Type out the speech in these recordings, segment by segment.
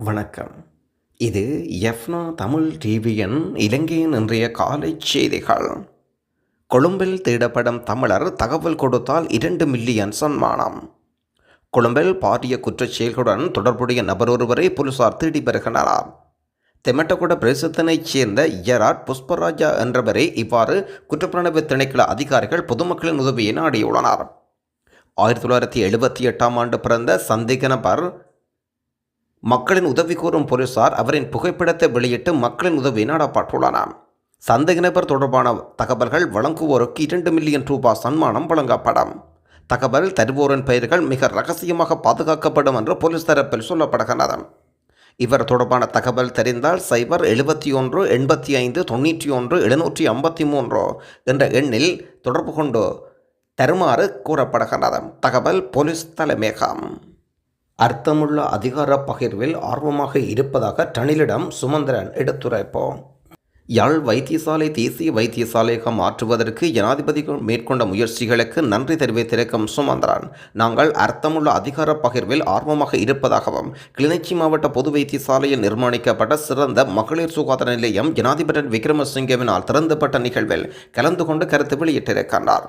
வணக்கம். இது எஃப்னா தமிழ் டிவியின் இலங்கையின் இன்றைய காலை செய்திகள். கொழும்பில் தேடப்படும் தமிழர் தகவல் கொடுத்தால் இரண்டு மில்லியன் சன்மானம். கொழும்பில் பாரிய குற்றச் செயல்களுடன் தொடர்புடைய நபர் ஒருவரை போலீசார் தேடி வருகின்றனர். தெமட்டகுட பிரதேசத்தினைச் சேர்ந்த யராட் புஷ்பராஜா என்றவரை இவ்வாறு குற்றப்புலனாய்வு திணைக்கள அதிகாரிகள் பொதுமக்களின் உதவியை நாடியுள்ளனர். ஆயிரத்தி தொள்ளாயிரத்தி எழுபத்தி எட்டாம் ஆண்டு பிறந்த சந்தேக நபர் மக்களின் உதவி கூறும் போலீசார் அவரின் புகைப்படத்தை வெளியிட்டு மக்களின் உதவி நாடப்பட்டுள்ளன சந்தேக நபர் தொடர்பான தகவல்கள் வழங்குவோருக்கு இரண்டு மில்லியன் ரூபாய் சன்மானம் வழங்கப்படும். தகவல் தருவோரின் பெயர்கள் மிக ரகசியமாக பாதுகாக்கப்படும் என்று போலீஸ் தரப்பில் சொல்லப்படுகிறது இவர் தொடர்பான தகவல் தெரிந்தால் சைபர் எழுபத்தி ஒன்று எண்பத்தி ஐந்து தொண்ணூற்றி ஒன்று எழுநூற்றி ஐம்பத்தி மூன்று என்ற எண்ணில் தொடர்பு கொண்டு தருமாறு கூறப்படுகிறது தகவல் போலீஸ் தலைமையகம். அர்த்தமுள்ள அதிகார பகிர்வில் ஆர்வமாக இருப்பதாக டனிலிடம் சுமந்திரன் எடுத்துரைப்போம். யாழ் வைத்தியசாலை தேசிய வைத்தியசாலையாக மாற்றுவதற்கு ஜனாதிபதிகள் மேற்கொண்ட முயற்சிகளுக்கு நன்றி தெரிவித்திருக்கும் சுமந்திரன் நாங்கள் அர்த்தமுள்ள அதிகார பகிர்வில் ஆர்வமாக இருப்பதாகவும் கிளிநொச்சி மாவட்ட பொது வைத்தியசாலையில் நிர்மாணிக்கப்பட்ட சிறந்த மகளிர் சுகாதார நிலையம் ஜனாதிபதி விக்ரமசிங்கவினால் திறந்துபட்ட நிகழ்வில் கலந்து கொண்டு கருத்து வெளியிட்டிருக்கின்றார்.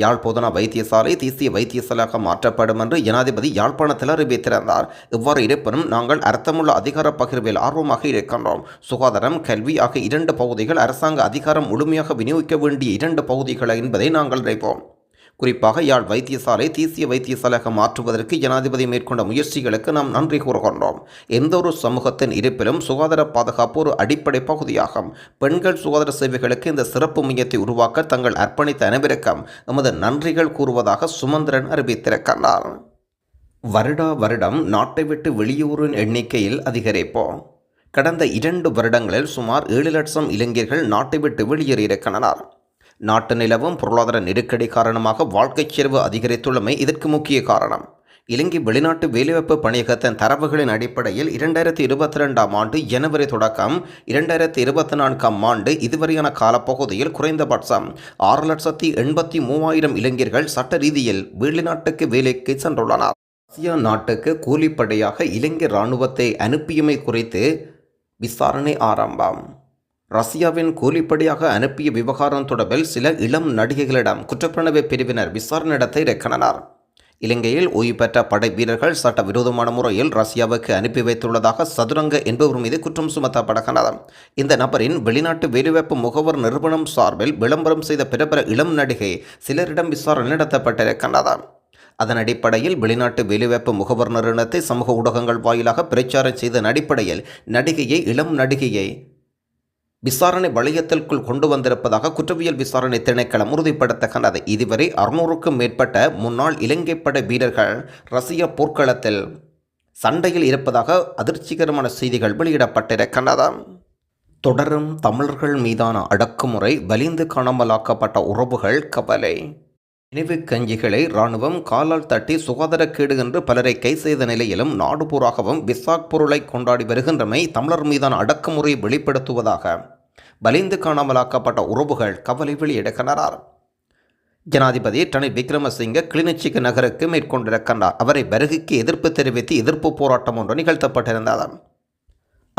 யாழ் போதனா வைத்தியசாலை தேசிய வைத்தியசாலையாக மாற்றப்படும் என்று ஜனாதிபதி யாழ்ப்பாணத்தில் அறிவித்திருந்தார். இவ்வாறு இருப்பினும் நாங்கள் அர்த்தமுள்ள அதிகார பகிர்வில் ஆர்வமாக இருக்கின்றோம். சுகாதாரம் கல்வி ஆகிய இரண்டு பகுதிகள் அரசாங்க அதிகாரம் முழுமையாக விநியோகிக்க வேண்டிய இரண்டு பகுதிகள் என்பதை நாங்கள் நினைப்போம். குறிப்பாக யாழ் வைத்தியசாலை தேசிய வைத்தியசாலையாக மாற்றுவதற்கு ஜனாதிபதி மேற்கொண்ட முயற்சிகளுக்கு நாம் நன்றி கூறுகின்றோம். எந்த ஒரு சமூகத்தின் இருப்பிலும் சுகாதார பாதுகாப்பு ஒரு அடிப்படை பகுதியாகும். பெண்கள் சுகாதார சேவைகளுக்கு இந்த சிறப்பு மையத்தை உருவாக்க தங்கள் அர்ப்பணித்த அனைவருக்கும் நமது நன்றிகள் கூறுவதாக சுமந்திரன் அறிவித்திருக்கிறார் வருடா வருடம் நாட்டை விட்டு வெளியூரின் எண்ணிக்கையில் அதிகரிப்போம். கடந்த இரண்டு வருடங்களில் சுமார் ஏழு லட்சம் இளைஞர்கள் நாட்டை விட்டு வெளியேறியிருக்கின்றனர். நாட்டு நிலவும் பொருளாதார நெருக்கடி காரணமாக வாழ்க்கைச் செலவு அதிகரித்துள்ளமை இதற்கு முக்கிய காரணம். இலங்கை வெளிநாட்டு வேலைவாய்ப்பு பணியகத்தின் தரவுகளின் அடிப்படையில் இரண்டாயிரத்தி இருபத்தி ரெண்டாம் ஆண்டு ஜனவரி தொடக்கம் இரண்டாயிரத்தி இருபத்தி நான்காம் ஆண்டு இதுவரையான காலப்பகுதியில் குறைந்தபட்சம் ஆறு லட்சத்தி எண்பத்தி மூவாயிரம் இளைஞர்கள் சட்ட ரீதியில் வெளிநாட்டுக்கு வேலைக்கு சென்றுள்ளனர். ரஷ்யா நாட்டுக்கு கூலிப்படையாக இலங்கை இராணுவத்தை அனுப்பியமை குறித்து விசாரணை ஆரம்பம். ரஷ்யாவின் கூலிப்படியாக அனுப்பிய விவகாரம் தொடர்பில் சில இளம் நடிகைகளிடம் குற்றப்புலனாய்வு பிரிவினர் விசாரணை நடத்த இருக்கின்றனர் இலங்கையில் ஓய்வு பெற்ற படை வீரர்கள் சட்டவிரோதமான முறையில் ரஷ்யாவுக்கு அனுப்பி வைத்துள்ளதாக சதுரங்க என்பவர் மீது குற்றம் சுமத்தப்படுகிறது இந்த நபரின் வெளிநாட்டு வேலைவாய்ப்பு முகவர் நிறுவனம் சார்பில் விளம்பரம் செய்த பிரபல இளம் நடிகை சிலரிடம் விசாரணை நடத்தப்பட்டிருக்கின்றது. அதன் அடிப்படையில் வெளிநாட்டு வேலைவாய்ப்பு முகவர் நிறுவனத்தை சமூக ஊடகங்கள் வாயிலாக பிரச்சாரம் செய்ததன் அடிப்படையில் நடிகையை இளம் நடிகையை விசாரணை வளையத்திற்குள் கொண்டு வந்திருப்பதாக குற்றவியல் விசாரணை திணைக்களம் உறுதிப்படுத்துகின்றது. இதுவரை அறுநூறுக்கும் மேற்பட்ட முன்னாள் இலங்கை படை வீரர்கள் ரஷ்ய போர்க்களத்தில் சண்டையில் இருப்பதாக அதிர்ச்சிகரமான செய்திகள் வெளியிடப்பட்டிருக்கின்றன. தொடரும் தமிழர்கள் மீதான அடக்குமுறை வலிந்து காணாமலாக்கப்பட்ட உறவுகள் கவலை. நினைவு கஞ்சிகளை இராணுவம் காலால் தட்டி சுகாதாரக்கேடு என்று பலரை கை செய்த நிலையிலும் நாடுபூராகவும் விசாக் பொருளை கொண்டாடி வருகின்றமை தமிழர் மீதான அடக்குமுறையை வெளிப்படுத்துவதாக வலிந்து காணாமலாக்கப்பட்ட உறவுகள் கவலை வெளியிடுகின்றனர். ஜனாதிபதி ரணில் விக்ரமசிங்க கிளிநொச்சிக்கு நகருக்கு மேற்கொண்டிருக்கின்றார். அவரை வருகைக்கு எதிர்ப்பு தெரிவித்து எதிர்ப்பு போராட்டம் ஒன்று நிகழ்த்தப்பட்டிருந்தது.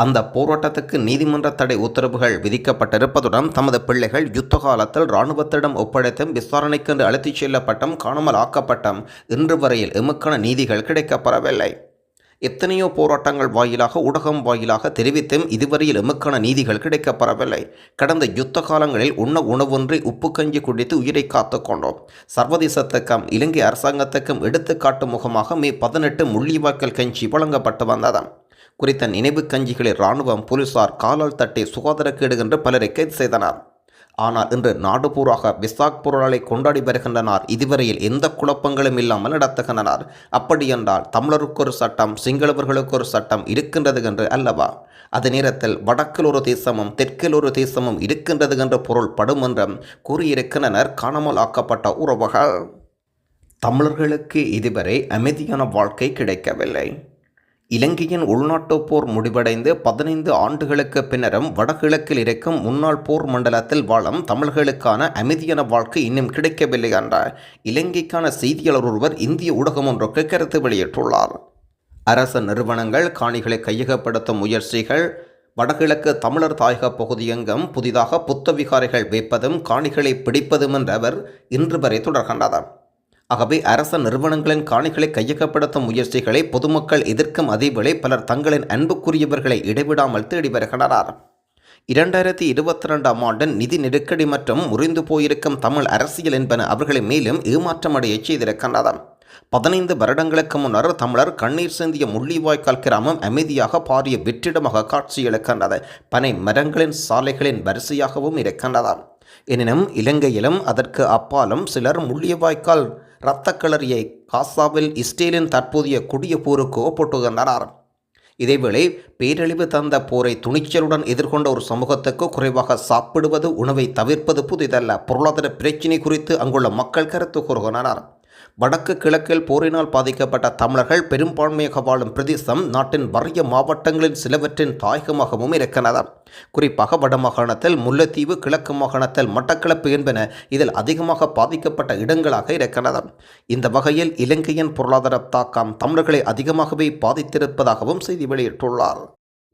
அந்த போராட்டத்துக்கு நீதிமன்ற தடை உத்தரவுகள் விதிக்கப்பட்டிருப்பதுடன் தமது பிள்ளைகள் யுத்த காலத்தில் இராணுவத்திடம் ஒப்படைத்தும் விசாரணைக்கென்று அழைத்துச் செல்லப்பட்டும் காணாமல் ஆக்கப்பட்டும். இன்று வரையில் எமக்கான நீதிகள் கிடைக்கப்பெறவில்லை. எத்தனையோ போராட்டங்கள் வாயிலாக ஊடகம் வாயிலாக தெரிவித்தும் இதுவரையில் எமக்கான நீதிகள் கிடைக்கப்பெறவில்லை. கடந்த யுத்த காலங்களில் உண்ண உணவொன்றை உப்பு கஞ்சி குடித்து உயிரை காத்து கொண்டோம். சர்வதேசத்துக்கும் இலங்கை அரசாங்கத்துக்கும் எடுத்துக்காட்டும் முகமாக மே பதினெட்டு முள்ளிவாக்கல் கஞ்சி வழங்கப்பட்டு வந்ததாம். குறித்த நினைவு கஞ்சிகளை இராணுவம் போலீசார் காலால் தட்டி சுகாதாரக்கேடு என்று பலரை கைது செய்தனர். ஆனால் இன்று நாடு பூராக விசாக் பொருளை கொண்டாடி வருகின்றனர். இதுவரையில் எந்த குழப்பங்களும் இல்லாமல் நடத்துகின்றனர். அப்படியென்றால் தமிழருக்கு ஒரு சட்டம் சிங்களவர்களுக்கு ஒரு சட்டம் இருக்கின்றது என்று அல்லவா? அதே நேரத்தில் வடக்கில் ஒரு தேசமும் தெற்கில் ஒரு தேசமும் இருக்கின்றது என்ற பொருள் படும் என்றும் கூறியிருக்கின்றனர் காணாமல் ஆக்கப்பட்ட உறவுகள். தமிழர்களுக்கு இதுவரை அமைதியான வாழ்க்கை கிடைக்கவில்லை. இலங்கையின் உள்நாட்டு போர் முடிவடைந்து பதினைந்து ஆண்டுகளுக்கு பின்னரும் வடகிழக்கில் இருக்கும் முன்னாள் போர் மண்டலத்தில் வாழும் தமிழர்களுக்கான அமைதியான வாழ்க்கை இன்னும் கிடைக்கவில்லை என்றார். இலங்கைக்கான செய்தியாளர் ஒருவர் இந்திய ஊடகம் ஒன்றுக்கு கருத்து வெளியிட்டுள்ளார். அரச நிறுவனங்கள் காணிகளை கையகப்படுத்தும் முயற்சிகள் வடகிழக்கு தமிழர் தாயக பகுதியெங்கும் புதிதாக புத்த விகாரைகள் வைப்பதும் காணிகளை பிடிப்பதும் என்றவர் இன்று வரை தொடர்கின்றனர். ஆகவே அரச நிறுவனங்களின் காணிகளை கையகப்படுத்தும் முயற்சிகளை பொதுமக்கள் எதிர்க்கும் அதேவேளை பலர் தங்களின் அன்புக்குரியவர்களை இடைவிடாமல் தேடி வருகின்றனர் இரண்டாயிரத்தி இருபத்தி ரெண்டாம் ஆண்டின் நிதி நெருக்கடி மற்றும் முறிந்து போயிருக்கும் தமிழ் அரசியல் என்பன அவர்களை மேலும் ஏமாற்றமடைய செய்திருக்கின்றது பதினைந்து வருடங்களுக்கு முன்னர் தமிழர் கண்ணீர் சிந்திய முள்ளிவாய்க்கால் கிராமம் அமைதியாக பாரிய வெற்றிடமாக காட்சியளிக்கின்றது. பனை மரங்களின் சாலைகளின் வரிசையாகவும் இருக்கின்றது. எனினும் இலங்கையிலும் அதற்கு அப்பாலும் சிலர் முள்ளிவாய்க்கால் இரத்த கிளறியை காசாவில் இஸ்ரேலின் தற்போதைய கொடிய போருக்கு ஒப்பிட்டுகின்றனர் இதேவேளை பேரழிவு தந்த போரை துணிச்சலுடன் எதிர்கொண்ட ஒரு சமூகத்துக்கு குறைவாக சாப்பிடுவது உணவை தவிர்ப்பது புதிதல்ல. பொருளாதார பிரச்சினை குறித்து அங்குள்ள மக்கள் கருத்து கூறுகின்றனர். வடக்கு கிழக்கில் போரினால் பாதிக்கப்பட்ட தமிழர்கள் பெரும்பான்மையாக வாழும் பிரதேசம் நாட்டின் வறிய மாவட்டங்களின் சிலவற்றின் தாயகமாகவும் இருக்கிறது. குறிப்பாக வடமாகாணத்தில் முல்லைத்தீவு கிழக்கு மாகாணத்தில் மட்டக்களப்பு என்பன இதில் அதிகமாக பாதிக்கப்பட்ட இடங்களாக இருக்கிறது. இந்த வகையில் இலங்கையின் பொருளாதார தாக்கம் தமிழர்களை அதிகமாகவே பாதித்திருப்பதாகவும் செய்தி வெளியிட்டுள்ளார்.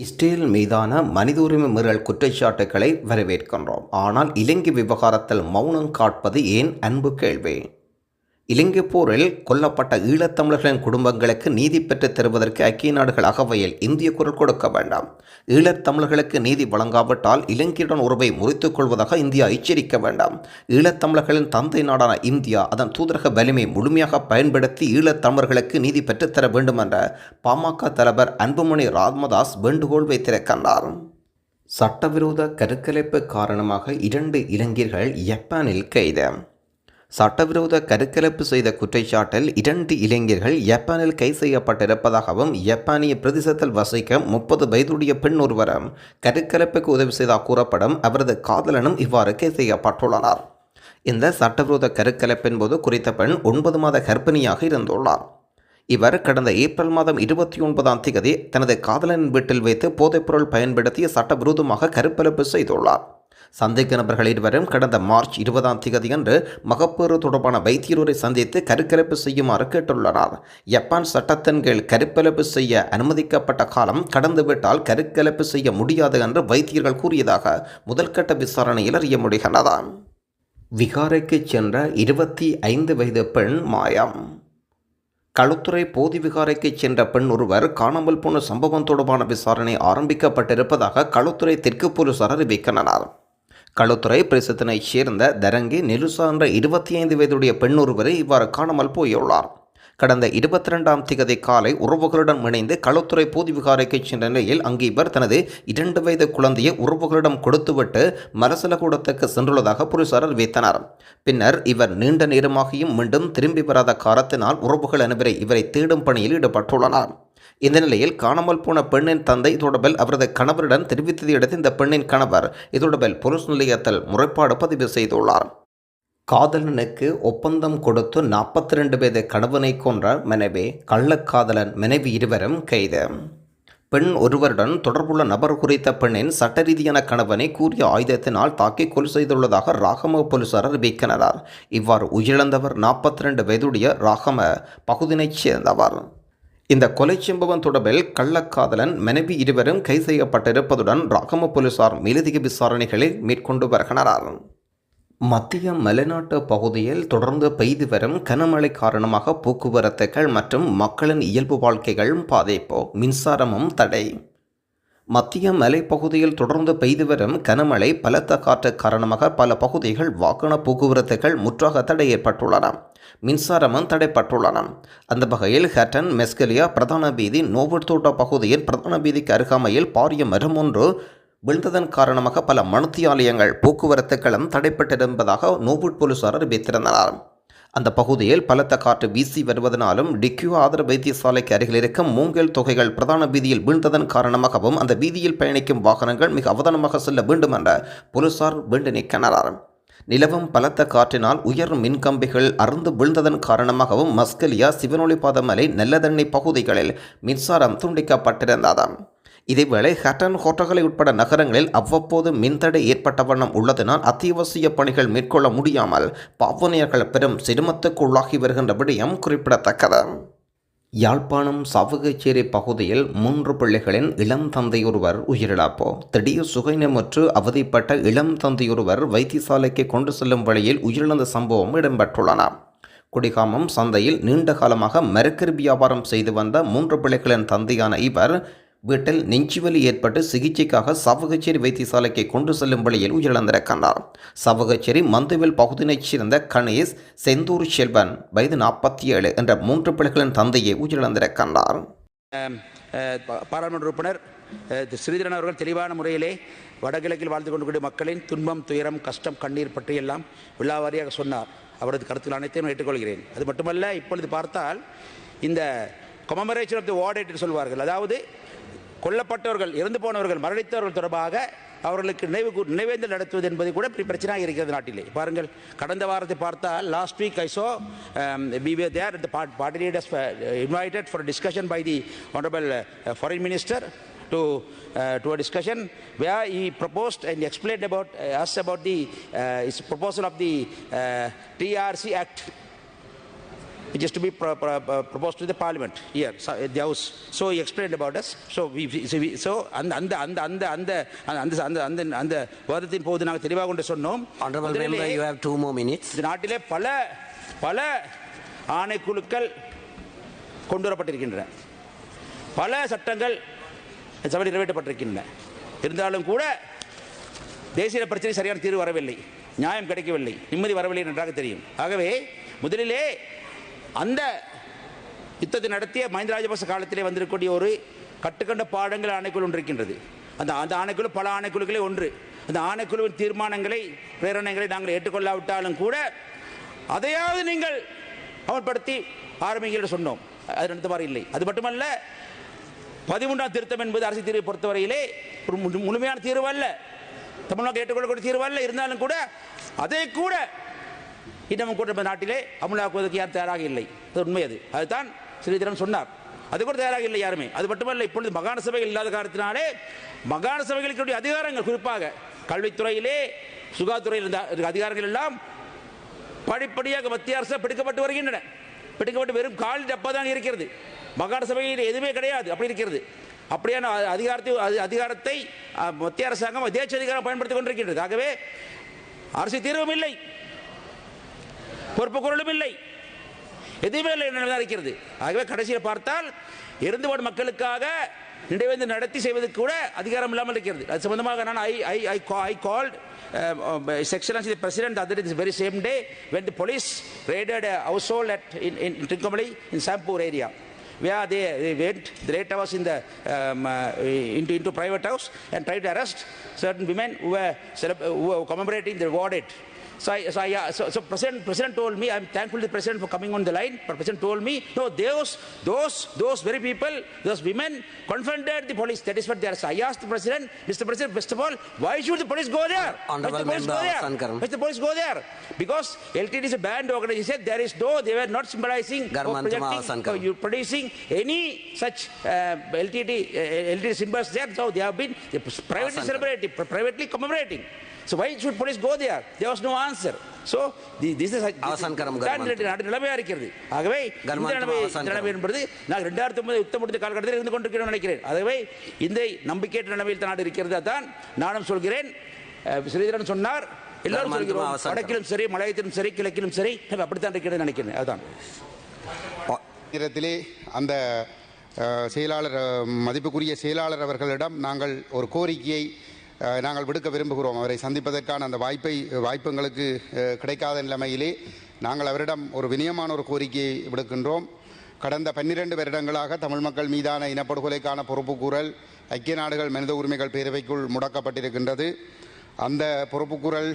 இஸ்ரேல் மீதான மனித உரிமை மீறல் குற்றச்சாட்டுகளை வரவேற்கின்றோம். ஆனால் இலங்கை விவகாரத்தில் மௌனம் காட்பது ஏன் அன்பு கேள்வி? இலங்கை போரில் கொல்லப்பட்ட ஈழத்தமிழர்களின் குடும்பங்களுக்கு நீதி பெற்றுத் தருவதற்கு ஐக்கிய நாடுகள் அகவையில் இந்திய குரல் கொடுக்க வேண்டாம். ஈழத்தமிழர்களுக்கு நீதி வழங்காவிட்டால் இலங்கையுடன் உறவை முறித்துக் கொள்வதாக இந்தியா எச்சரிக்க வேண்டாம். ஈழத்தமிழர்களின் தந்தை நாடான இந்தியா அதன் தூதரக வலிமை முழுமையாக பயன்படுத்தி ஈழத்தமிழர்களுக்கு நீதி பெற்றுத்தர வேண்டும் என்ற பாமக தலைவர் அன்புமணி ராமதாஸ் வேண்டுகோள் வைத்திருக்கின்றார். சட்டவிரோத கருக்கலைப்பு காரணமாக இரண்டு இளைஞர்கள் ஜப்பானில் கைது. சட்டவிரோத கருக்கலைப்பு செய்த குற்றச்சாட்டில் இரண்டு இளைஞர்கள் ஜப்பானில் கைது செய்யப்பட்டிருப்பதாகவும் ஜப்பானிய பிரதேசத்தில் வசிக்க முப்பது வயதுடைய பெண் ஒருவரும் கருக்கலைப்புக்கு உதவி செய்தாக கூறப்படும் அவரது காதலனும் இவ்வாறு கைது செய்யப்பட்டுள்ளனர். இந்த சட்டவிரோத கருக்கலைப்பின் போது குறித்த பெண் ஒன்பது மாத கர்ப்பிணியாக இருந்துள்ளார். இவர் கடந்த ஏப்ரல் மாதம் இருபத்தி ஒன்பதாம் தேதி தனது காதலனின் வீட்டில் வைத்து போதைப்பொருள் பயன்படுத்தி சட்டவிரோதமாக கருப்பலப்பு செய்துள்ளார். சந்தேக நபர்கள் இருவரும் கடந்த மார்ச் இருபதாம் தேதியன்று மகப்பேறு தொடர்பான வைத்தியரை சந்தித்து கருக்கலைப்பு செய்யுமாறு கேட்டுள்ளனர். ஜப்பான் சட்டத்தின் கீழ் கருக்கலைப்பு செய்ய அனுமதிக்கப்பட்ட காலம் கடந்துவிட்டால் கருக்கலைப்பு செய்ய முடியாது என்று வைத்தியர்கள் கூறியதாக முதல்கட்ட விசாரணையில் அறிய முடிகின்றது விகாரைக்கு சென்ற இருபத்தி ஐந்து வயது பெண் மாயம். களுத்துறை போதி விகாரைக்கு சென்ற பெண் ஒருவர் காணாமல் போன சம்பவம் தொடர்பான விசாரணை ஆரம்பிக்கப்பட்டிருப்பதாக களுத்துறை தெற்கு போலீசார் அறிவிக்கின்றனர். களுத்துறை பிரசத்தினைச் சேர்ந்த தரங்கி நெலுசா என்ற இருபத்தி ஐந்து வயதுடைய பெண் ஒருவரை இவ்வாறு காணாமல் போயுள்ளார். கடந்த இருபத்தி ரெண்டாம் திகதி காலை உறவுகளுடன் இணைந்து களுத்துறை போதி விகாரைக்கு சென்ற நிலையில் அங்கு இவர் தனது இரண்டு வயது குழந்தையை உறவுகளிடம் கொடுத்துவிட்டு மரசலகூடத்துக்கு சென்றுள்ளதாக போலீசார் அறிவித்தனர் பின்னர் இவர் நீண்ட நேரமாகியும் மீண்டும் திரும்பி வராத காரணத்தினால் உறவுகள் அனைவரை இவரை தேடும் பணியில் ஈடுபட்டுள்ளனர். இந்த நிலையில் காணாமல் போன பெண்ணின் தந்தை தொடர்பில் அவரது கணவரிடம் தெரிவித்ததை அடுத்து இந்த பெண்ணின் கணவர் இதொடர்பில் போலீஸ் நிலையத்தில் முறைப்பாடு பதிவு செய்துள்ளார். காதலனுக்கு ஒப்பந்தம் கொடுத்து நாற்பத்தி ரெண்டு வயது கணவனை கொன்ற மனைவி கள்ளக்காதலன் மனைவி இருவரும் கைது. பெண் ஒருவருடன் தொடர்புள்ள நபர் குறித்த பெண்ணின் சட்டரீதியான கணவனை கூறிய ஆயுதத்தினால் தாக்கி கொலை செய்துள்ளதாக ராகம போலீசார் அறிவிக்கின்றனர். இவ்வாறு உயிரிழந்தவர் நாற்பத்தி ரெண்டு வயதுடைய ராகம பகுதினைச் சேர்ந்தவர். இந்த கொலை சம்பவம் தொடர்பில் கள்ளக்காதலன் மனைவி இருவரும் கைது செய்யப்பட்டிருப்பதுடன் ராகம போலீசார் மேலதிக விசாரணைகளை மேற்கொண்டு வருகின்றனர். மத்திய மலைநாட்டு பகுதியில் தொடர்ந்து பெய்து வரும் கனமழை காரணமாக போக்குவரத்துகள் மற்றும் மக்களின் இயல்பு வாழ்க்கைகள் பாதிப்பு. மின்சாரமும் தடை. மத்திய மலைப்பகுதியில் தொடர்ந்து பெய்து வரும் கனமழை பலத்த காற்று காரணமாக பல பகுதிகள் வாகன போக்குவரத்துகள் முற்றாக தடை ஏற்பட்டுள்ளன. மின்சாரமும் தடைப்பட்டுள்ளன. அந்த வகையில் ஹட்டன் மெஸ்கலியா பிரதான வீதி நோவூர் பகுதியின் பகுதியில் பிரதான வீதிக்கு அருகாமையில் பாரிய மரம் ஒன்று விழுந்ததன் காரணமாக பல மனுத்தியாலயங்கள் போக்குவரத்துகளும் தடைப்பட்டிருப்பதாக நோவூட் போலீசார் அறிவித்திருந்தனர். அந்த பகுதியில் பலத்த காற்று வீசி வருவதனாலும் டிக்யூ ஆதர வைத்தியசாலைக்கு அருகில் இருக்கும் மூங்கல் தொகைகள் பிரதான வீதியில் வீழ்ந்ததன் காரணமாகவும் அந்த வீதியில் பயணிக்கும் வாகனங்கள் மிக அவதானமாக செல்ல வேண்டும் என்ற போலீசார் வேண்டினை கிணறார். நிலவும் பலத்த காற்றினால் உயர் மின்கம்பிகள் அறுந்து விழுந்ததன் காரணமாகவும் மஸ்கலியா சிவனொளிபாத மலை நல்லதண்ணி பகுதிகளில் மின்சாரம் துண்டிக்கப்பட்டிருந்ததாம். இதேவேளை ஹட்டன் ஹோட்டல்களை உட்பட நகரங்களில் அவ்வப்போது மின்தடை ஏற்பட்ட வண்ணம் உள்ளதனால் அத்தியாவசிய பணிகள் மேற்கொள்ள முடியாமல் பாவனையர்கள் பெரும் சிரமத்துக்கு உள்ளாகி வருகின்ற விடயம் குறிப்பிடத்தக்கது. யாழ்ப்பாணம் சவுகச்சேரி பகுதியில் மூன்று பிள்ளைகளின் இளம் தந்தையொருவர் உயிரிழப்போ. திடீர் சுகைநமற்று அவதிப்பட்ட இளம் தந்தையொருவர் வைத்தியசாலைக்கு கொண்டு செல்லும் வழியில் உயிரிழந்த சம்பவம் இடம்பெற்றுள்ளன. குடிகாமம் சந்தையில் நீண்ட காலமாக மரக்கறி வியாபாரம் செய்து வந்த மூன்று பிள்ளைகளின் தந்தையான இவர் வீட்டில் நெஞ்சுவலி ஏற்பட்டு சிகிச்சைக்காக சவகச்சேரி வைத்தியசாலைக்கு கொண்டு செல்லும் வழியில் உயிரிழந்திருக்கின்றார் சவகச்சேரி மந்துவில் பகுதியினைச் சேர்ந்த கணேஷ் செந்தூர் செல்வன் வயது நாற்பத்தி ஏழு என்ற மூன்று பிள்ளைகளின் தந்தையை உயிரிழந்திருக்கின்றார் பாராளுமன்ற உறுப்பினர் ஸ்ரீதரன் அவர்கள் தெளிவான முறையிலே வடகிழக்கில் வாழ்ந்து கொண்டிருக்கிற மக்களின் துன்பம் துயரம் கஷ்டம் கண்ணீர் பற்றியெல்லாம் விழாவாரியாக சொன்னார். அவரது கருத்துக்கள் அனைத்தையும் ஏற்றுக்கொள்கிறேன். அது மட்டுமல்ல இப்பொழுது பார்த்தால் இந்த கொமமரேஷன் ஆஃப் தி வார்டேட் என்று சொல்வார்கள். அதாவது கொல்லப்பட்டவர்கள் இறந்து போனவர்கள் மரணித்தவர்கள் தொடர்பாக அவர்களுக்கு நினைவு நினைவேந்தல் நடத்துவது என்பது கூட இப்படி பிரச்சனையாக இருக்கிறது நாட்டிலே. பாருங்கள் கடந்த வாரத்தை பார்த்தால் last week I so we there the party leaders invited for discussion by the honorable foreign minister to to uh, to a discussion where he proposed and explained about uh, us about the uh, his proposal of the uh, TRC Act. Which is to be pro- pro- pro- proposed to the parliament here, so, the house. So he explained about us. So we, so, we, so அந்த அந்த அந்த அந்த அந்த அந்த அந்த அந்த அந்த வாதத்தின் போது நாங்கள் தெளிவாக கொண்டு சொன்னோம் Honorable முதலிலே member, you have two more minutes. இந்த நாட்டிலே பல பல ஆணைக்குழுக்கள் கொண்டு வரப்பட்டிருக்கின்றன பல சட்டங்கள் சபையில் நிறைவேற்றப்பட்டிருக்கின்றன இருந்தாலும் கூட தேசிய பிரச்சனை சரியான தீர்வு வரவில்லை நியாயம் கிடைக்கவில்லை நிம்மதி வரவில்லை நன்றாக தெரியும் ஆகவே முதலிலே அந்த யுத்தத்தை நடத்திய மஹிந்த ராஜபக்ச காலத்திலே வந்திருக்கக்கூடிய ஒரு கட்டுக்கண்ட பாடங்கள் ஆணைக்குழு ஒன்று இருக்கின்றது. அந்த அந்த ஆணைக்குழு பல ஆணைக்குழுக்களே ஒன்று. அந்த ஆணைக்குழுவின் தீர்மானங்களை பிரேரணைகளை நாங்கள் ஏற்றுக்கொள்ளாவிட்டாலும் கூட அதையாவது நீங்கள் அமல்படுத்தி ஆரம்பிங்கள் சொன்னோம். அது நடந்த இல்லை. அது மட்டுமல்ல பதிமூன்றாம் திருத்தம் என்பது அரசு தீர்வை பொறுத்தவரையிலே ஒரு முழு- முழுமையான தீர்வு அல்ல. தமிழ்நாட்டில் ஏற்றுக்கொள்ளக்கூடிய தீர்வு அல்ல. இருந்தாலும் கூட அதை கூட இன்னமும் கூட நாட்டிலே அமுலாக்குவதற்கு யார் தயாராக இல்லை? அது உண்மை அது. அதுதான் ஸ்ரீதரன் சொன்னார். அது கூட தயாராக இல்லை யாருமே. அது மட்டுமல்ல இப்பொழுது மகாண சபைகள் இல்லாத காரணத்தினாலே மகாண சபைகளுக்கு அதிகாரங்கள் குறிப்பாக கல்வித்துறையிலே சுகாதாரத்துறையில் இருந்த இருக்க அதிகாரங்கள் எல்லாம் படிப்படியாக மத்திய அரசு பிடிக்கப்பட்டு வருகின்றன. பிடிக்கப்பட்டு வெறும் கால் டப்பா தான் இருக்கிறது. மகாண சபையில் எதுவுமே கிடையாது. அப்படி இருக்கிறது. அப்படியான அதிகாரத்தை அது- அதிகாரத்தை மத்திய அரசாங்கம் தேசிய அதிகாரம் பயன்படுத்திக் கொண்டிருக்கின்றது. ஆகவே அரசு தீர்வும் இல்லை பொறுப்பு குரலும் இல்லை எதுவுமே இல்லை என்ன இருக்கிறது ஆகவே கடைசியில் பார்த்தால் இறந்துபாடு மக்களுக்காக நினைவேந்து நடத்தி செய்வது கூட அதிகாரம் இல்லாமல் இருக்கிறது அது சம்பந்தமாக நான் I I I I called section president other is very same day when the police raided house hold at in in Trincomalee in Sampur area way they, they went, the late hours in the, um, uh, private house and house and tried to women certain women who were, who were so, I, so, I, uh, so, so president, president told me, I'm thankful to the president for coming on the line, but president told me, no, those, those, those very people, those women confronted the police. That is what they are. So I asked the president, Mr. President, first of all, why should the police go there? Why should Honorable the police go there? Sankaran. Why should the police go there? Because LTD is a banned organization. There is no, they were not symbolizing or projecting, or you producing any such uh, LTD, uh, LTD symbols there. So they have been privately celebrating, privately commemorating. So why should police go there? There was no answer. So the- this is அவசன்கரம் இதுதான் கர்மந்த். நாட்டு நிலைமையா இருக்கிறது ஆகவே இந்த நிலைமை. நிலைமை என்பது நான் ரெண்டாயிரத்தி ஒன்பது யுத்தம் முடிந்த காலகட்டத்தில் இருந்து கொண்டிருக்கிறேன் நினைக்கிறேன் ஆகவே இந்த நம்பிக்கையற்ற நிலைமையில் தான் நாடு இருக்கிறது அதான் நானும் சொல்கிறேன் ஸ்ரீதரன் சொன்னார் எல்லாரும் சொல்கிறோம். வடக்கிலும் சரி மலையத்திலும் சரி கிழக்கிலும் சரி நம்ம அப்படித்தான் இருக்கிறது நினைக்கிறேன் அதுதான் நேரத்திலே அந்த செயலாளர் மதிப்புக்குரிய செயலாளர் அவர்களிடம் நாங்கள் ஒரு கோரிக்கையை நாங்கள் விடுக்க விரும்புகிறோம். அவரை சந்திப்பதற்கான அந்த வாய்ப்பை வாய்ப்பு எங்களுக்கு கிடைக்காத நிலைமையிலே நாங்கள் அவரிடம் ஒரு வினயமான ஒரு கோரிக்கையை விடுக்கின்றோம். கடந்த பன்னிரண்டு வருடங்களாக தமிழ் மக்கள் மீதான இனப்படுகொலைக்கான பொறுப்புக்கூறல் ஐக்கிய நாடுகள் மனித உரிமைகள் பேரவைக்குள் முடக்கப்பட்டிருக்கின்றது. அந்த பொறுப்புக்கூறல்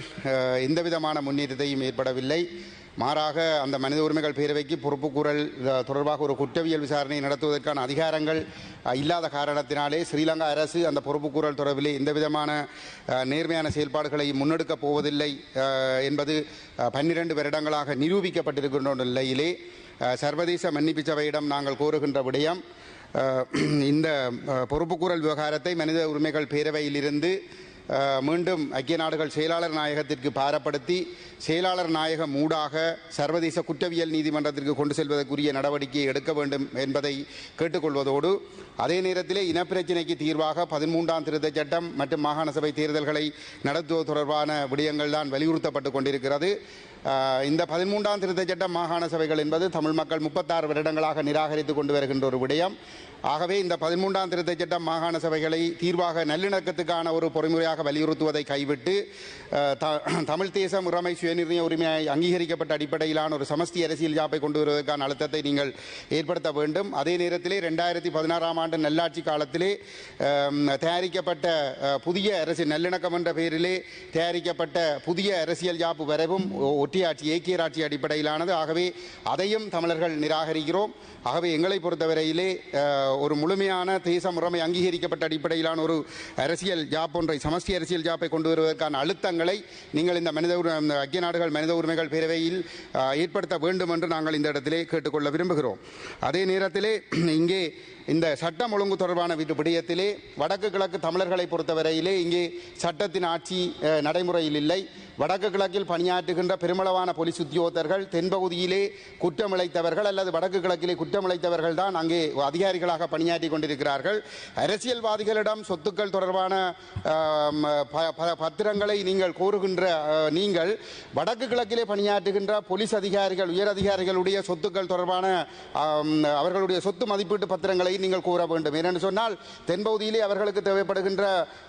எந்த விதமான முன்னேற்றத்தையும் ஏற்படவில்லை. மாறாக அந்த மனித உரிமைகள் பேரவைக்கு பொறுப்புக்கூறல் தொடர்பாக ஒரு குற்றவியல் விசாரணை நடத்துவதற்கான அதிகாரங்கள் இல்லாத காரணத்தினாலே ஸ்ரீலங்கா அரசு அந்த பொறுப்புக்கூறல் தொடர்பிலே எந்த விதமான நேர்மையான செயல்பாடுகளை முன்னெடுக்கப் போவதில்லை என்பது பன்னிரண்டு வருடங்களாக நிரூபிக்கப்பட்டிருக்கின்ற நிலையிலே சர்வதேச மன்னிப்பு சபையிடம் நாங்கள் கோருகின்ற விடயம் இந்த பொறுப்புக்கூறல் விவகாரத்தை மனித உரிமைகள் பேரவையிலிருந்து மீண்டும் ஐக்கிய நாடுகள் செயலாளர் நாயகத்திற்கு பாரப்படுத்தி செயலாளர் நாயகம் ஊடாக சர்வதேச குற்றவியல் நீதிமன்றத்திற்கு கொண்டு செல்வதற்குரிய நடவடிக்கையை எடுக்க வேண்டும் என்பதை கேட்டுக்கொள்வதோடு அதே நேரத்திலே இனப்பிரச்சினைக்கு தீர்வாக பதிமூன்றாம் திருத்தச் சட்டம் மற்றும் மாகாண சபை தேர்தல்களை நடத்துவது தொடர்பான விடயங்கள் தான் வலியுறுத்தப்பட்டு கொண்டிருக்கிறது. இந்த பதிமூன்றாம் திருத்த சட்டம் மாகாண சபைகள் என்பது தமிழ் மக்கள் முப்பத்தாறு வருடங்களாக நிராகரித்து கொண்டு வருகின்ற ஒரு விடயம். ஆகவே இந்த பதிமூன்றாம் திருத்த சட்டம் மாகாண சபைகளை தீர்வாக நல்லிணக்கத்துக்கான ஒரு பொறிமுறையாக வலியுறுத்துவதை கைவிட்டு த- தமிழ் தேசம் உரிமை சுயநிர்ணய உரிமையை அங்கீகரிக்கப்பட்ட அடிப்படையிலான ஒரு சமஸ்தி அரசியல் ஜாப்பை கொண்டு வருவதற்கான அழுத்தத்தை நீங்கள் ஏற்படுத்த வேண்டும். அதே நேரத்திலே ரெண்டாயிரத்தி பதினாறாம் ஆண்டு நல்லாட்சி காலத்திலே தயாரிக்கப்பட்ட புதிய அரசியல் நல்லிணக்கம் என்ற பெயரிலே தயாரிக்கப்பட்ட புதிய அரசியல் ஜாப்பு வரைவும் ஒற்றி ஆட்சி ஏக்கியராட்சி அடிப்படையிலானது. ஆகவே அதையும் தமிழர்கள் நிராகரிக்கிறோம். ஆகவே எங்களை பொறுத்தவரையிலே ஒரு முழுமையான தேச முறைமை அங்கீகரிக்கப்பட்ட அடிப்படையிலான ஒரு அரசியல் ஜாப் ஒன்றை சமஸ்தி அரசியல் ஜாப்பை கொண்டு வருவதற்கான அழுத்தங்களை நீங்கள் இந்த மனித உரிமை ஐக்கிய நாடுகள் மனித உரிமைகள் பேரவையில் ஏற்படுத்த வேண்டும் என்று நாங்கள் இந்த இடத்திலே கேட்டுக்கொள்ள விரும்புகிறோம். அதே நேரத்திலே இங்கே இந்த சட்டம் ஒழுங்கு தொடர்பான விடயத்திலே வடக்கு கிழக்கு தமிழர்களை பொறுத்தவரையிலே இங்கே சட்டத்தின் ஆட்சி நடைமுறையில் இல்லை. வடக்கு கிழக்கில் பணியாற்றுகின்ற பெருமளவான போலீஸ் உத்தியோகத்தர்கள் தென்பகுதியிலே குற்றமிழைத்தவர்கள் அல்லது வடக்கு கிழக்கிலே குற்றமிழைத்தவர்கள் தான் அங்கே அதிகாரிகளாக பணியாற்றி கொண்டிருக்கிறார்கள். அரசியல்வாதிகளிடம் சொத்துக்கள் தொடர்பான ப- பத்திரங்களை நீங்கள் கோருகின்ற நீங்கள் வடக்கு கிழக்கிலே பணியாற்றுகின்ற போலீஸ் அதிகாரிகள் உயர் அதிகாரிகளுடைய சொத்துக்கள் தொடர்பான அவர்களுடைய சொத்து மதிப்பீட்டு பத்திரங்களை நீங்கள் கூற வேண்டும். ஏனென்று சொன்னால் தென்பகுதியிலே அவர்களுக்கு தேவைப்படுகின்ற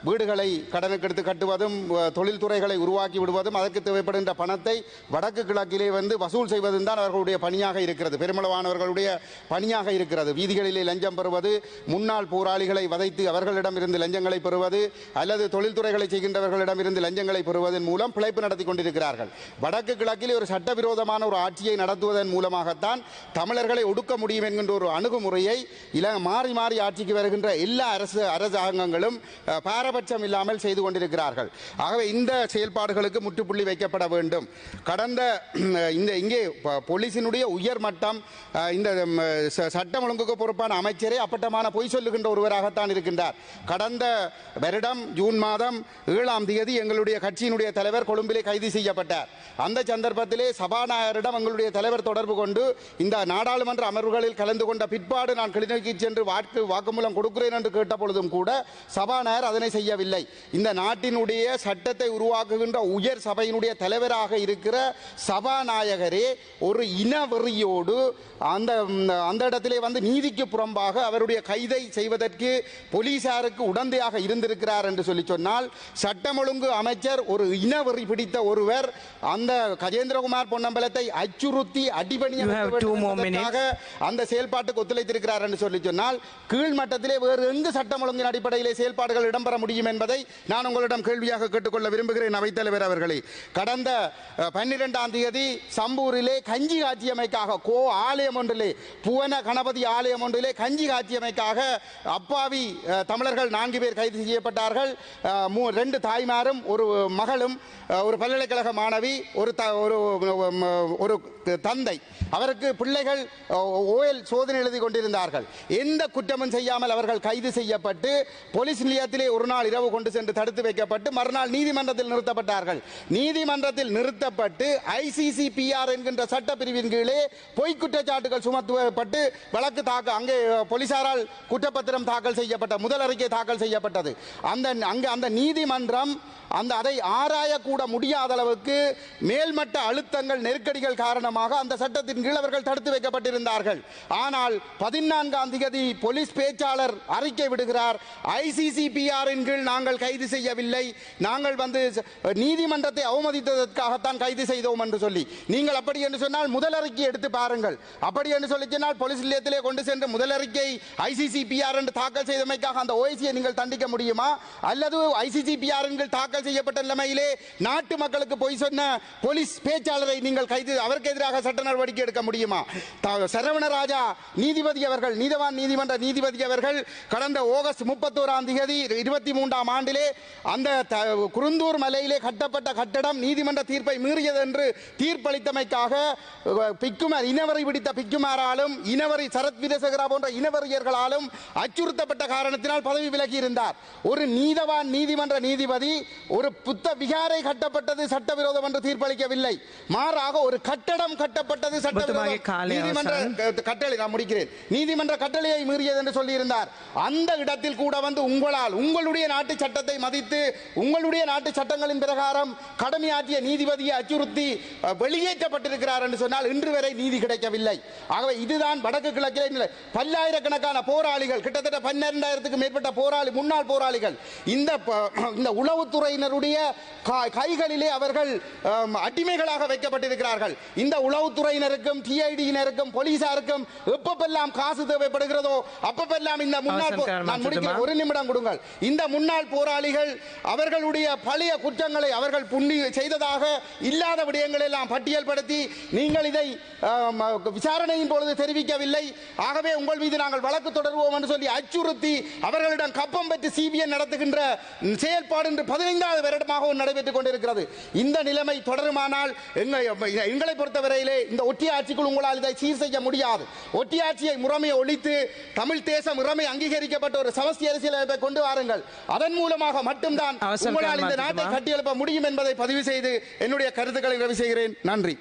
வீடுகளை கடனுக்கு எடுத்து கட்டுவதும் தொழில்துறைகளை உருவாக்கி விடுவதும் அதற்கு தேவைப்படுகின்ற பணத்தை வடக்கு கிழக்கிலே வந்து வசூல் செய்வதும் தான் அவர்களுடைய பணியாக இருக்கிறது. பெருமளவானவர்களுடைய பணியாக இருக்கிறது. வீதிகளிலே லஞ்சம் பெறுவது முன்னாள் போராளிகளை வதைத்து அவர்களிடமிருந்து லஞ்சங்களை பெறுவது அல்லது தொழில்துறைகளை செய்கின்றவர்களிடமிருந்து லஞ்சங்களை பெறுவதன் மூலம் பிழைப்பு நடத்தி கொண்டிருக்கிறார்கள். வடக்கு கிழக்கிலே ஒரு சட்டவிரோதமான ஒரு ஆட்சியை நடத்துவதன் மூலமாகத்தான் தமிழர்களை ஒடுக்க முடியும் என்கின்ற ஒரு அணுகுமுறையை இலங்கை மாறி மாறி ஆட்சிக்கு வருகின்ற எல்லா அரசு அரசாங்கங்களும் பாரபட்சம் இல்லாமல் செய்து கொண்டிருக்கிறார்கள். ஆகவே இந்த செயல்பாடுகளுக்கு முற்றுப்புள்ளி வைக்கப்பட வேண்டும். கடந்த இந்த இங்கே போலீசினுடைய உயர் மட்டம் இந்த ச- சட்டம் ஒழுங்குக்கு பொறுப்பான அமைச்சரே அப்பட்டமான பொய் சொல்லுகின்ற ஒருவராகத்தான் இருக்கின்றார். கடந்த வருடம் ஜூன் மாதம் ஏழாம் தேதி எங்களுடைய கட்சியினுடைய தலைவர் கொழும்பிலே கைது செய்யப்பட்டார். அந்த சந்தர்ப்பத்திலே சபாநாயகரிடம் எங்களுடைய தலைவர் தொடர்பு கொண்டு இந்த நாடாளுமன்ற அமர்வுகளில் கலந்து கொண்ட பிற்பாடு நான் கிளிநொச்சிக்கு சென்று வாக்கு வாக்குமூலம் கொடுக்கிறேன் என்று கேட்ட பொழுதும் கூட சபாநாயகர் அதனை செய்யவில்லை இந்த நாட்டினுடைய சட்டத்தை உருவாக்குகின்ற உயர் சபையினுடைய தலைவராக இருக்கிற சபாநாயகரே ஒரு இனவெறியோடு அந்த அந்த இடத்திலே வந்து நீதிக்கு புறம்பாக அவருடைய கைதை செய்வதற்கு போலீசாருக்கு உடந்தையாக இருந்திருக்கிறார் என்று சொல்லி சொன்னால் சட்டம் ஒழுங்கு அமைச்சர் ஒரு இனவெறி பிடித்த ஒருவர் அந்த கஜேந்திரகுமார் பொன்னம்பலத்தை அச்சுறுத்தி அடிபணிய You have வைக்க two வேண்டும் more minutes. என்பதற்காக அந்த செயல்பாட்டுக்கு ஒத்துழைத்திருக்கிறார் என்று சொல்லி சொன்னால் சொன்னால் கீழ்மட்டத்திலே வேறு எங்கு சட்டம் ஒழுங்கின் அடிப்படையிலே செயல்பாடுகள் இடம்பெற முடியும் என்பதை நான் உங்களிடம் கேள்வியாக கேட்டுக்கொள்ள விரும்புகிறேன் அவைத்தலைவர் அவர்களே. கடந்த பன்னிரெண்டாம் தேதி சம்பூரிலே கஞ்சி காட்சியமைக்காக கோ ஆலயம் ஒன்றிலே புவன கணபதி ஆலயம் ஒன்றிலே கஞ்சி காட்சியமைக்காக அப்பாவி தமிழர்கள் நான்கு பேர் கைது செய்யப்பட்டார்கள். மூ- ரெண்டு தாய்மாரும் ஒரு மகளும் ஒரு பல்கலைக்கழக மாணவி ஒரு த- ஒரு ஒரு தந்தை. அவருக்கு பிள்ளைகள் ஓயல் சோதனை எழுதி கொண்டிருந்தார்கள். எந்த குற்றமும் செய்யாமல் அவர்கள் கைது செய்யப்பட்டு போலீஸ் நிலையத்திலே ஒரு நாள் இரவு கொண்டு சென்று தடுத்து வைக்கப்பட்டு மறுநாள் நீதிமன்றத்தில் நிறுத்தப்பட்டார்கள். நீதிமன்றத்தில் நிறுத்தப்பட்டு ஐசிசி பிஆர் என்கின்ற சட்ட பிரிவின் கீழே பொய் குற்றச்சாட்டுகள் சுமத்துவப்பட்டு வழக்கு தாக்க அங்கே போலீசாரால் குற்றப்பத்திரம் தாக்கல் செய்யப்பட்ட முதல் அறிக்கை தாக்கல் செய்யப்பட்டது. அந்த அங்கே அந்த நீதிமன்றம் அந்த அதை ஆராயக்கூட முடியாத அளவுக்கு மேல்மட்ட அழுத்தங்கள் நெருக்கடிகள் காரணமாக அந்த சட்டத்தின் கீழ் அவர்கள் தடுத்து வைக்கப்பட்டிருந்தார்கள். ஆனால் பதினான்காம் தேதி போலீஸ் பேச்சாளர் அறிக்கை விடுகிறார். ஐசிசிபிஆரின் கீழ் நாங்கள் கைது செய்யவில்லை. நாங்கள் வந்து நீதிமன்றத்தை அவமதித்ததற்காகத்தான் கைது செய்தோம் என்று சொல்லி. நீங்கள் அப்படி என்று சொன்னால் முதல் அறிக்கை எடுத்து பாருங்கள். அப்படி என்று சொல்லி சொன்னால் போலீஸ் நிலையத்திலே கொண்டு சென்று முதல் அறிக்கை ஐசிசிபிஆர் என்று தாக்கல் செய்தமைக்காக அந்த ஓய்சியை நீங்கள் தண்டிக்க முடியுமா? அல்லது ஐசிசிபிஆர் கீழ் தாக்கல் செய்யப்பட்ட நிலைமையிலே நாட்டு மக்களுக்கு பொய் சொன்ன போலீஸ் பேச்சாளரை நீங்கள் கைது அவருக்கு எதிராக சட்ட நடவடிக்கை எடுக்க முடியுமா? த- சரவணராஜா நீதிபதி அவர்கள் நீதவான் நீதிமன்ற நீதிபதி அவர்கள் கடந்த ஆகஸ்ட் முப்பத்தோராம் தேதி இருபத்தி மூன்றாம் ஆண்டிலே அந்த குருந்தூர் மலையிலே கட்டப்பட்ட கட்டடம் நீதிமன்ற தீர்ப்பை மீறியது என்று தீர்ப்பளித்தமைக்காக பிக்குமார் இனவரை பிடித்த பிக்குமாராலும் இனவரை சரத் வீரசேகரா போன்ற இனவரியர்களாலும் அச்சுறுத்தப்பட்ட காரணத்தினால் பதவி விலகி இருந்தார் ஒரு நீதவான் நீதிமன்ற நீதிபதி ஒரு புத்த விகாரை கட்டப்பட்டது சட்டவிரோதம் என்று தீர்ப்பளிக்கவில்லை. மாறாக ஒரு கட்டடம் கட்டப்பட்டது சட்டவிரோதம். நீதிமன்ற கட்டளை நான் முடிக்கிறேன். நீதிமன்ற கட்டளை கட்டளையை மீறியது என்று சொல்லியிருந்தார். அந்த இடத்தில் கூட வந்து உங்களால் உங்களுடைய நாட்டு சட்டத்தை மதித்து உங்களுடைய நாட்டு சட்டங்களின் பிரகாரம் கடமையாற்றிய நீதிபதியை அச்சுறுத்தி வெளியேற்றப்பட்டிருக்கிறார் என்று சொன்னால் இன்று வரை நீதி கிடைக்கவில்லை. ஆகவே இதுதான் வடக்கு கிழக்கில் பல்லாயிரக்கணக்கான போராளிகள் கிட்டத்தட்ட பன்னிரண்டாயிரத்துக்கு மேற்பட்ட போராளி முன்னாள் போராளிகள் இந்த இந்த உளவுத்துறையினருடைய கைகளிலே அவர்கள் அடிமைகளாக வைக்கப்பட்டிருக்கிறார்கள். இந்த உளவுத்துறையினருக்கும் டிஐடியினருக்கும் போலீசாருக்கும் எப்பப்பெல்லாம் காசு தேவைப்படுகிற அப்பப்பெல்லாம் இந்த முன்னாள் நான் முடிக்கிறேன் காரணம் ஒரு நிமிடம் கொடுங்கள். இந்த முன்னாள் போராளிகள் அவர்களுடைய பழைய குற்றங்களை அவர்கள் புண்ணி செய்ததாக இல்லாத விடயங்களை எல்லாம் பட்டியல்படுத்தி நீங்கள் இதை விசாரணையின் பொழுது தெரிவிக்கவில்லை. ஆகவே உங்கள் மீது நாங்கள் வழக்கு தொடர்வோம் என்று சொல்லி அச்சுறுத்தி அவர்களிடம் கப்பம் பெற்று சிபிஐ நடத்துகின்ற செயல்பாடு இன்று பதினைந்தாவது வருடமாக நடைபெற்றுக் கொண்டிருக்கிறது. இந்த நிலைமை தொடருமானால் எங்க- எங்களை பொறுத்தவரையிலே இந்த ஒட்டியாட்சிக்குள் உங்களால் இதை சீர் செய்ய முடியாது. ஒட்டியாட்சியை முறைமையை ஒழித்து தமிழ் தேசம் முறைமை அங்கீகரிக்கப்பட்ட ஒரு சமஸ்தி அரசியலமைப்பை கொண்டு வாருங்கள். அதன் மூலமாக மட்டும்தான் உங்களால் இந்த நாட்டை? கட்டியெழுப்ப முடியும் என்பதை பதிவு செய்து என்னுடைய கருத்துக்களை நிறைவு செய்கிறேன். நன்றி.